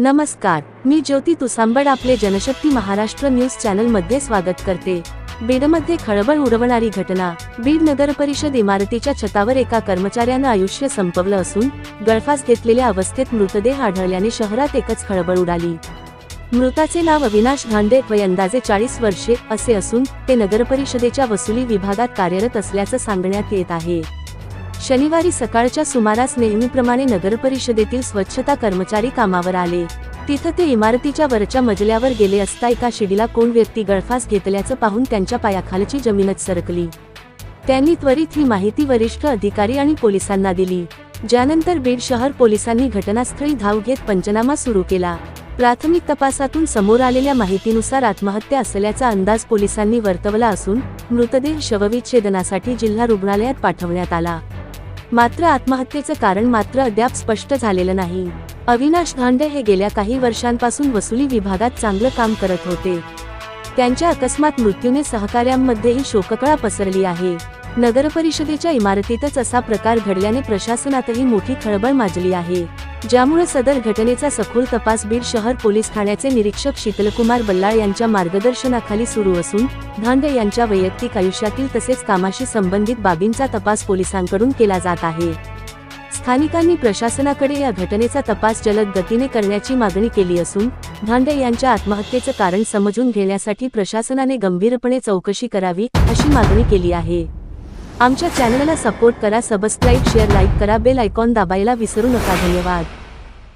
नमस्कार मी ज्योती तुसांबड आपले जनशक्ती महाराष्ट्र न्यूज चॅनलमध्ये स्वागत करते. बीडमध्ये खळबळ उडवणारी घटना बीड नगर परिषद इमारतीच्या छतावर एका कर्मचाऱ्यानं आयुष्य संपवलं असून गळफास घेतलेल्या अवस्थेत मृतदेह आढळल्याने शहरात एकच खळबळ उडाली. मृताचे नाव अविनाश धांडे वय अंदाजे चाळीस वर्षे असे असून ते नगरपरिषदेच्या वसुली विभागात कार्यरत असल्याचं सांगण्यात येत आहे. शनिवारी सकाळच्या सुमारास नेहमीप्रमाणे नगरपरिषदेतील स्वच्छता कर्मचारी कामावर आले. तिथं ते इमारतीच्या वरच्या मजल्यावर गेले असता एका शिडीला कोण व्यक्ती गळफास घेतल्याचं पाहून त्यांच्या पायाखालची जमीनच सरकली. त्यांनी त्वरित ही माहिती वरिष्ठ अधिकारी आणि पोलिसांना दिली. ज्यानंतर बीड शहर पोलिसांनी घटनास्थळी धाव घेत पंचनामा सुरू केला. प्राथमिक तपासातून समोर आलेल्या माहितीनुसार आत्महत्या असल्याचा अंदाज पोलिसांनी वर्तवला असून मृतदेह शवविच्छेदनासाठी जिल्हा रुग्णालयात पाठवण्यात आला. मात्र आत्महत्येचं कारण मात्र अद्याप स्पष्ट झालेलं नाही. अविनाश धांडे हे गेल्या काही वर्षांपासून वसुली विभागात चांगलं काम करत होते. त्यांच्या अकस्मात मृत्यूने सहकाऱ्यांमध्येही शोककळा पसरली आहे. नगरपरिषदेच्या इमारतीतच असा प्रकार घडल्याने प्रशासनातही मोठी खळबळ माजली आहे. ज्यामुळे सदर घटनेचा सखोल तपास बीड शहर पोलीस ठाण्याचे निरीक्षक शीतलकुमार बल्लाळ यांच्या मार्गदर्शनाखाली सुरू असून धांडे यांच्या वैयक्तिक आयुष्यातील तसेच कामाशी संबंधित बाबींचा तपास पोलिसांकडून केला जात आहे. स्थानिकांनी प्रशासनाकडे या घटनेचा तपास जलद गतीने करण्याची मागणी केली असून धांडे यांच्या आत्महत्येचं कारण समजून घेण्यासाठी प्रशासनाने गंभीरपणे चौकशी करावी अशी मागणी केली आहे. आमच्या चॅनलला सपोर्ट करा सबस्क्राईब शेअर लाईक करा बेल आयकॉन दाबायला विसरू नका. धन्यवाद.